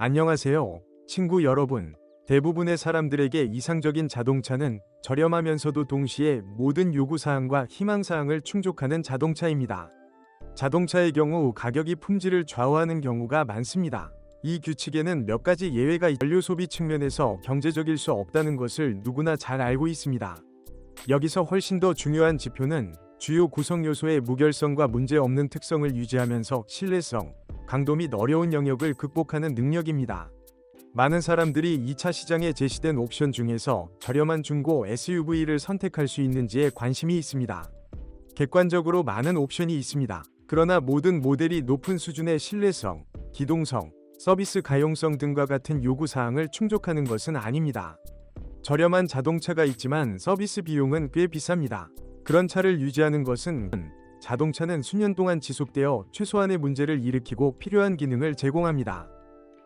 안녕하세요. 친구 여러분. 대부분의 사람들에게 이상적인 자동차는 저렴하면서도 동시에 모든 요구사항과 희망사항을 충족하는 자동차입니다. 자동차의 경우 가격이 품질을 좌우하는 경우가 많습니다. 이 규칙에는 몇 가지 예외가 있- 연료 소비 측면에서 경제적일 수 없다는 것을 누구나 잘 알고 있습니다. 여기서 훨씬 더 중요한 지표는 주요 구성 요소의 무결성과 문제 없는 특성을 유지하면서 신뢰성, 강도 및 어려운 영역을 극복하는 능력입니다. 많은 사람들이 2차 시장에 제시된 옵션 중에서 저렴한 중고 SUV를 선택할 수 있는지에 관심이 있습니다. 객관적으로 많은 옵션이 있습니다. 그러나 모든 모델이 높은 수준의 신뢰성, 기동성, 서비스 가용성 등과 같은 요구 사항을 충족하는 것은 아닙니다. 저렴한 자동차가 있지만 서비스 비용은 꽤 비쌉니다. 그런 차를 유지하는 것은 자동차는 수년 동안 지속되어 최소한의 문제를 일으키고 필요한 기능을 제공합니다.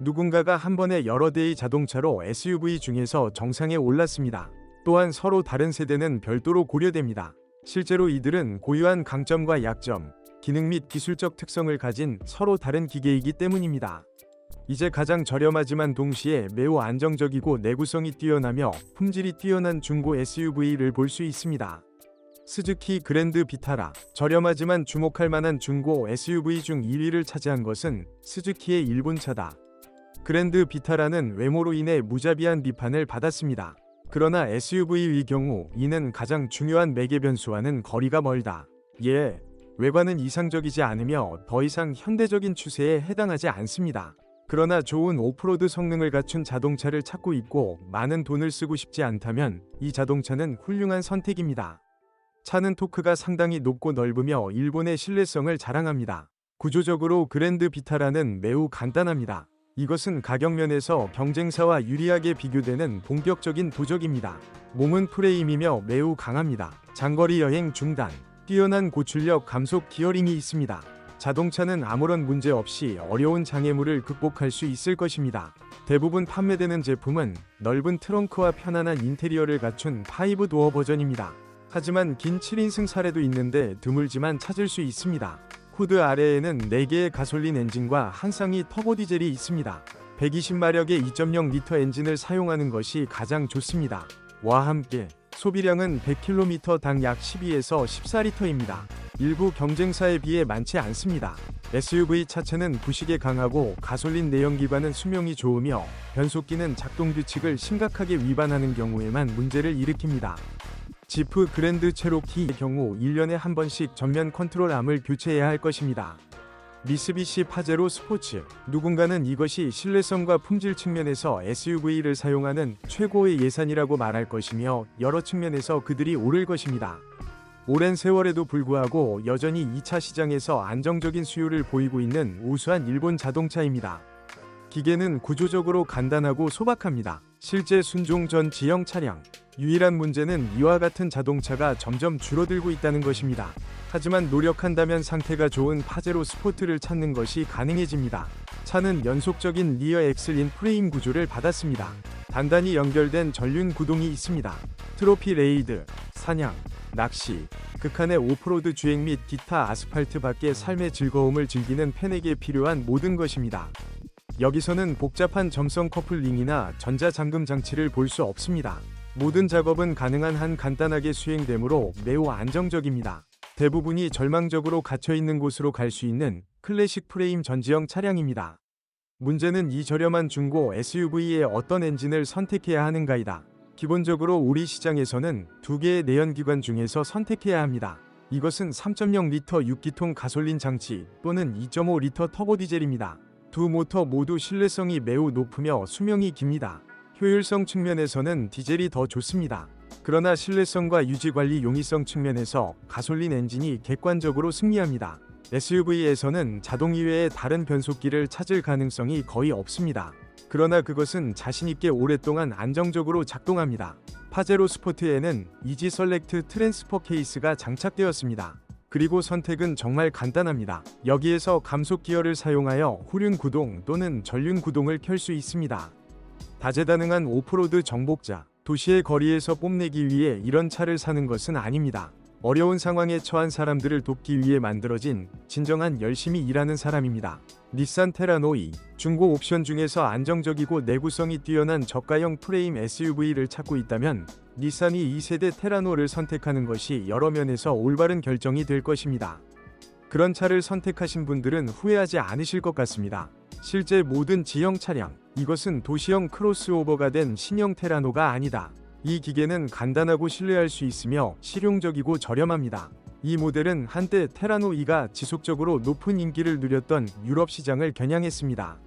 누군가가 한 번에 여러 대의 자동차로 SUV 중에서 정상에 올랐습니다. 또한 서로 다른 세대는 별도로 고려됩니다. 실제로 이들은 고유한 강점과 약점, 기능 및 기술적 특성을 가진 서로 다른 기계이기 때문입니다. 이제 가장 저렴하지만 동시에 매우 안정적이고 내구성이 뛰어나며 품질이 뛰어난 중고 SUV를 볼 수 있습니다. 스즈키 그랜드 비타라 저렴하지만 주목할 만한 중고 SUV 중 1위를 차지한 것은 스즈키의 일본차다. 그랜드 비타라는 외모로 인해 무자비한 비판을 받았습니다. 그러나 SUV의 경우 이는 가장 중요한 매개 변수와는 거리가 멀다. 예, 외관은 이상적이지 않으며 더 이상 현대적인 추세에 해당하지 않습니다. 그러나 좋은 오프로드 성능을 갖춘 자동차를 찾고 있고 많은 돈을 쓰고 싶지 않다면 이 자동차는 훌륭한 선택입니다. 차는 토크가 상당히 높고 넓으며 일본의 신뢰성을 자랑합니다. 구조적으로 그랜드 비타라는 매우 간단합니다. 이것은 가격 면에서 경쟁사와 유리하게 비교되는 본격적인 도적입니다. 몸은 프레임이며 매우 강합니다. 장거리 여행 중단, 뛰어난 고출력 감속 기어링이 있습니다. 자동차는 아무런 문제 없이 어려운 장애물을 극복할 수 있을 것입니다. 대부분 판매되는 제품은 넓은 트렁크와 편안한 인테리어를 갖춘 5 도어 버전입니다. 하지만 긴 7인승 사례도 있는데 드물지만 찾을 수 있습니다. 후드 아래에는 4개의 가솔린 엔진과 한 쌍의 터보 디젤이 있습니다. 120마력의 2.0L 엔진을 사용하는 것이 가장 좋습니다. 와 함께 소비량은 100km당 약 12에서 14리터입니다. 일부 경쟁사에 비해 많지 않습니다. SUV 차체는 부식에 강하고 가솔린 내연 기반은 수명이 좋으며 변속기는 작동 규칙을 심각하게 위반하는 경우에만 문제를 일으킵니다. 지프 그랜드 체로키의 경우 1년에 한 번씩 전면 컨트롤 암을 교체해야 할 것입니다. 미쓰비시 파제로 스포츠 누군가는 이것이 신뢰성과 품질 측면에서 SUV를 사용하는 최고의 예산이라고 말할 것이며 여러 측면에서 그들이 오를 것입니다. 오랜 세월에도 불구하고 여전히 2차 시장에서 안정적인 수요를 보이고 있는 우수한 일본 자동차입니다. 기계는 구조적으로 간단하고 소박합니다. 실제 순종 전 지형 차량. 유일한 문제는 이와 같은 자동차가 점점 줄어들고 있다는 것입니다. 하지만 노력한다면 상태가 좋은 파제로 스포트를 찾는 것이 가능해집니다. 차는 연속적인 리어 엑슬인 프레임 구조를 받았습니다. 단단히 연결된 전륜 구동이 있습니다. 트로피 레이드, 사냥, 낚시, 극한의 오프로드 주행 및 기타 아스팔트 밖의 삶의 즐거움을 즐기는 팬에게 필요한 모든 것입니다. 여기서는 복잡한 점성 커플링이나 전자잠금 장치를 볼 수 없습니다. 모든 작업은 가능한 한 간단하게 수행되므로 매우 안정적입니다. 대부분이 절망적으로 갇혀 있는 곳으로 갈 수 있는 클래식 프레임 전지형 차량입니다. 문제는 이 저렴한 중고 SUV의 어떤 엔진을 선택해야 하는가이다. 기본적으로 우리 시장에서는 두 개의 내연기관 중에서 선택해야 합니다. 이것은 3.0리터 6기통 가솔린 장치 또는 2.5리터 터보 디젤입니다. 두 모터 모두 신뢰성이 매우 높으며 수명이 깁니다. 효율성 측면에서는 디젤이 더 좋습니다. 그러나 신뢰성과 유지 관리 용이성 측면에서 가솔린 엔진이 객관적으로 승리합니다. SUV에서는 자동 이외의 다른 변속기를 찾을 가능성이 거의 없습니다. 그러나 그것은 자신있게 오랫동안 안정적으로 작동합니다. 파제로 스포트에는 이지 설렉트 트랜스퍼 케이스가 장착되었습니다. 그리고 선택은 정말 간단합니다. 여기에서 감속 기어를 사용하여 후륜 구동 또는 전륜 구동을 켤 수 있습니다. 다재다능한 오프로드 정복자, 도시의 거리에서 뽐내기 위해 이런 차를 사는 것은 아닙니다. 어려운 상황에 처한 사람들을 돕기 위해 만들어진 진정한 열심히 일하는 사람입니다. 닛산 테라노 2 중고 옵션 중에서 안정적이고 내구성이 뛰어난 저가형 프레임 SUV를 찾고 있다면 닛산이 2세대 테라노를 선택하는 것이 여러 면에서 올바른 결정이 될 것입니다. 그런 차를 선택하신 분들은 후회하지 않으실 것 같습니다. 실제 모든 지형 차량, 이것은 도시형 크로스오버가 된 신형 테라노가 아니다. 이 기계는 간단하고 신뢰할 수 있으며 실용적이고 저렴합니다. 이 모델은 한때 테라노 2가 지속적으로 높은 인기를 누렸던 유럽 시장을 겨냥했습니다.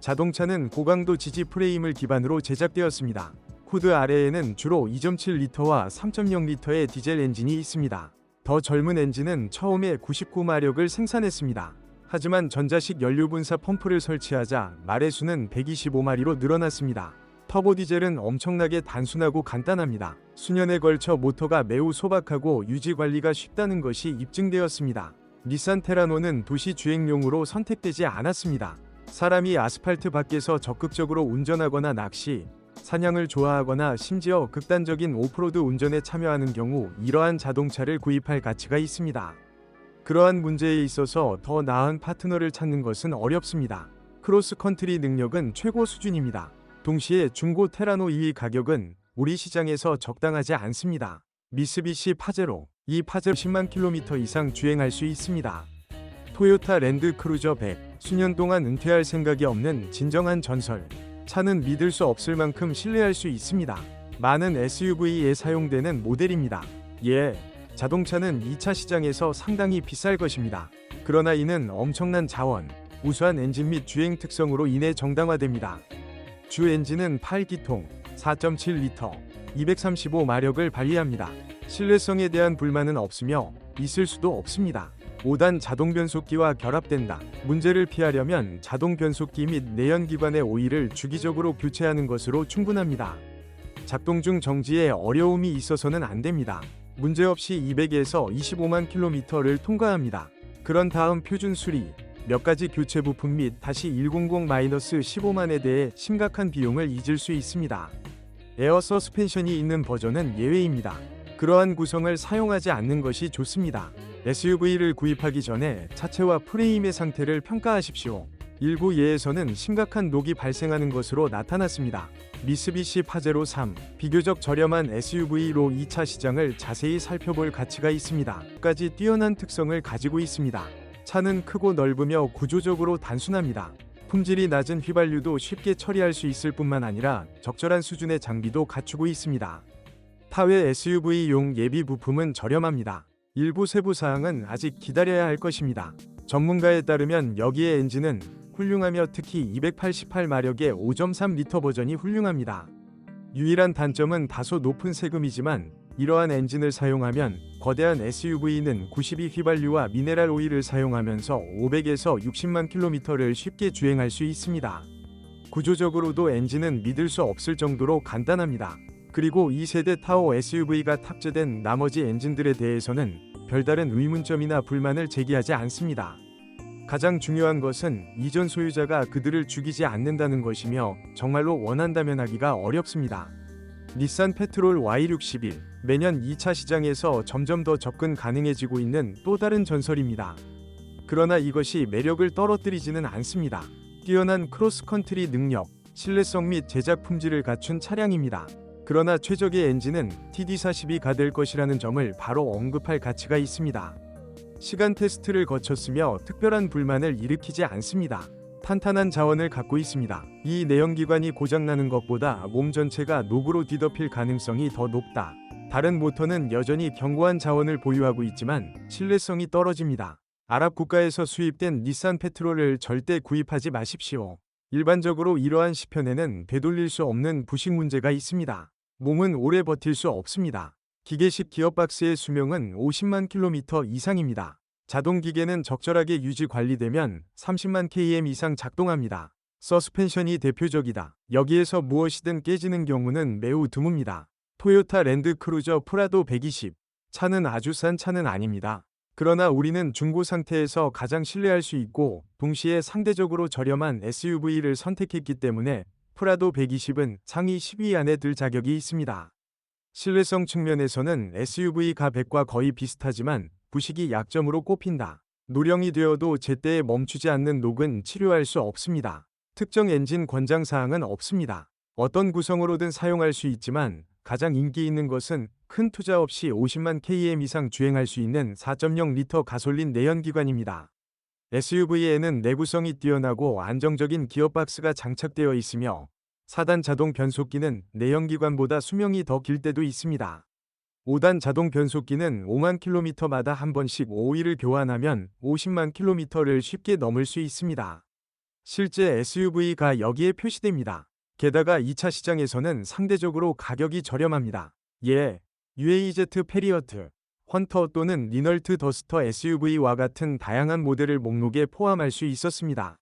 자동차는 고강도 지지 프레임을 기반으로 제작되었습니다. 후드 아래에는 주로 2.7리터와 3.0리터의 디젤 엔진이 있습니다. 더 젊은 엔진은 처음에 99마력을 생산했습니다. 하지만 전자식 연료 분사 펌프를 설치하자 말의 수는 125마리로 늘어났습니다. 터보 디젤은 엄청나게 단순하고 간단합니다. 수년에 걸쳐 모터가 매우 소박하고 유지 관리가 쉽다는 것이 입증되었습니다. 닛산 테라노는 도시 주행용으로 선택되지 않았습니다. 사람이 아스팔트 밖에서 적극적으로 운전하거나 낚시, 사냥을 좋아하거나 심지어 극단적인 오프로드 운전에 참여하는 경우 이러한 자동차를 구입할 가치가 있습니다. 그러한 문제에 있어서 더 나은 파트너를 찾는 것은 어렵습니다. 크로스컨트리 능력은 최고 수준입니다. 동시에 중고 테라노 2위 가격은 우리 시장에서 적당하지 않습니다. 미쓰비시 파제로 이 파제로 10만 킬로미터 이상 주행할 수 있습니다. 토요타 랜드 크루저 100 수년 동안 은퇴할 생각이 없는 진정한 전설 차는 믿을 수 없을 만큼 신뢰할 수 있습니다. 많은 SUV에 사용되는 모델입니다. 예, 자동차는 2차 시장에서 상당히 비쌀 것입니다. 그러나 이는 엄청난 자원, 우수한 엔진 및 주행 특성으로 인해 정당화됩니다. 주 엔진은 8기통, 4.7리터, 235마력을 발휘합니다. 신뢰성에 대한 불만은 없으며 있을 수도 없습니다. 5단 자동 변속기와 결합된다. 문제를 피하려면 자동 변속기 및 내연기관의 오일을 주기적으로 교체하는 것으로 충분합니다. 작동 중 정지에 어려움이 있어서는 안 됩니다. 문제없이 200에서 25만 킬로미터를 통과합니다. 그런 다음 표준 수리, 몇 가지 교체 부품 및 다시 100-15만에 대해 심각한 비용을 잊을 수 있습니다. 에어 서스펜션이 있는 버전은 예외입니다. 그러한 구성을 사용하지 않는 것이 좋습니다. SUV를 구입하기 전에 차체와 프레임의 상태를 평가하십시오. 일부 예에서는 심각한 녹이 발생하는 것으로 나타났습니다. 미쓰비시 파제로 3 비교적 저렴한 SUV로 2차 시장을 자세히 살펴볼 가치가 있습니다. 까지 뛰어난 특성을 가지고 있습니다. 차는 크고 넓으며 구조적으로 단순합니다. 품질이 낮은 휘발유도 쉽게 처리할 수 있을 뿐만 아니라 적절한 수준의 장비도 갖추고 있습니다. 타외 SUV용 예비 부품은 저렴합니다. 일부 세부 사항은 아직 기다려야 할 것입니다. 전문가에 따르면 여기에 엔진은 훌륭하며 특히 288마력의 5.3리터 버전이 훌륭합니다. 유일한 단점은 다소 높은 세금이지만 이러한 엔진을 사용하면 거대한 SUV는 92 휘발유와 미네랄 오일을 사용하면서 500에서 60만 킬로미터를 쉽게 주행할 수 있습니다. 구조적으로도 엔진은 믿을 수 없을 정도로 간단합니다. 그리고 2세대 타워 SUV가 탑재된 나머지 엔진들에 대해서는 별다른 의문점이나 불만을 제기하지 않습니다. 가장 중요한 것은 이전 소유자가 그들을 죽이지 않는다는 것이며 정말로 원한다면 하기가 어렵습니다. 닛산 페트롤 Y61 매년 2차 시장에서 점점 더 접근 가능해지고 있는 또 다른 전설입니다. 그러나 이것이 매력을 떨어뜨리지는 않습니다. 뛰어난 크로스컨트리 능력, 신뢰성 및 제작 품질을 갖춘 차량입니다. 그러나 최적의 엔진은 TD42가 될 것이라는 점을 바로 언급할 가치가 있습니다. 시간 테스트를 거쳤으며 특별한 불만을 일으키지 않습니다. 탄탄한 자원을 갖고 있습니다. 이 내연기관이 고장나는 것보다 몸 전체가 녹으로 뒤덮일 가능성이 더 높다. 다른 모터는 여전히 견고한 자원을 보유하고 있지만 신뢰성이 떨어집니다. 아랍 국가에서 수입된 닛산 페트롤을 절대 구입하지 마십시오. 일반적으로 이러한 시편에는 되돌릴 수 없는 부식 문제가 있습니다. 몸은 오래 버틸 수 없습니다. 기계식 기어박스의 수명은 50만 킬로미터 이상입니다. 자동 기계는 적절하게 유지 관리되면 30만 km 이상 작동합니다. 서스펜션이 대표적이다. 여기에서 무엇이든 깨지는 경우는 매우 드뭅니다. 토요타 랜드 크루저 프라도 120. 차는 아주 싼 차는 아닙니다. 그러나 우리는 중고 상태에서 가장 신뢰할 수 있고 동시에 상대적으로 저렴한 SUV를 선택했기 때문에 프라도 120은 상위 10위 안에 들 자격이 있습니다. 신뢰성 측면에서는 SUV 가백과 거의 비슷하지만 부식이 약점으로 꼽힌다. 노령이 되어도 제때에 멈추지 않는 녹은 치료할 수 없습니다. 특정 엔진 권장 사항은 없습니다. 어떤 구성으로든 사용할 수 있지만 가장 인기 있는 것은 큰 투자 없이 50만 km 이상 주행할 수 있는 4.0리터 가솔린 내연기관입니다. SUV에는 내구성이 뛰어나고 안정적인 기어박스가 장착되어 있으며 4단 자동 변속기는 내연기관보다 수명이 더 길 때도 있습니다. 5단 자동 변속기는 5만 킬로미터마다 한 번씩 오일을 교환하면 50만 킬로미터를 쉽게 넘을 수 있습니다. 실제 SUV가 여기에 표시됩니다. 게다가 2차 시장에서는 상대적으로 가격이 저렴합니다. 예, UAZ 페리어트, 헌터 또는 리널트 더스터 SUV와 같은 다양한 모델을 목록에 포함할 수 있었습니다.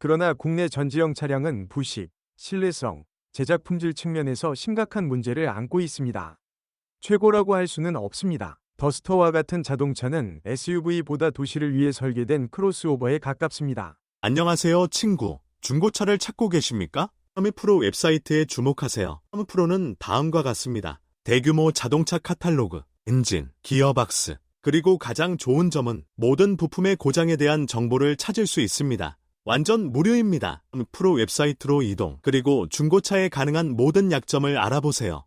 그러나 국내 전지형 차량은 부식, 신뢰성, 제작 품질 측면에서 심각한 문제를 안고 있습니다. 최고라고 할 수는 없습니다. 더스터와 같은 자동차는 SUV보다 도시를 위해 설계된 크로스오버에 가깝습니다. 안녕하세요, 친구. 중고차를 찾고 계십니까? 허미프로 웹사이트에 주목하세요. 허미프로는 다음과 같습니다. 대규모 자동차 카탈로그, 엔진, 기어박스, 그리고 가장 좋은 점은 모든 부품의 고장에 대한 정보를 찾을 수 있습니다. 완전 무료입니다. 프로 웹사이트로 이동, 그리고 중고차에 가능한 모든 약점을 알아보세요.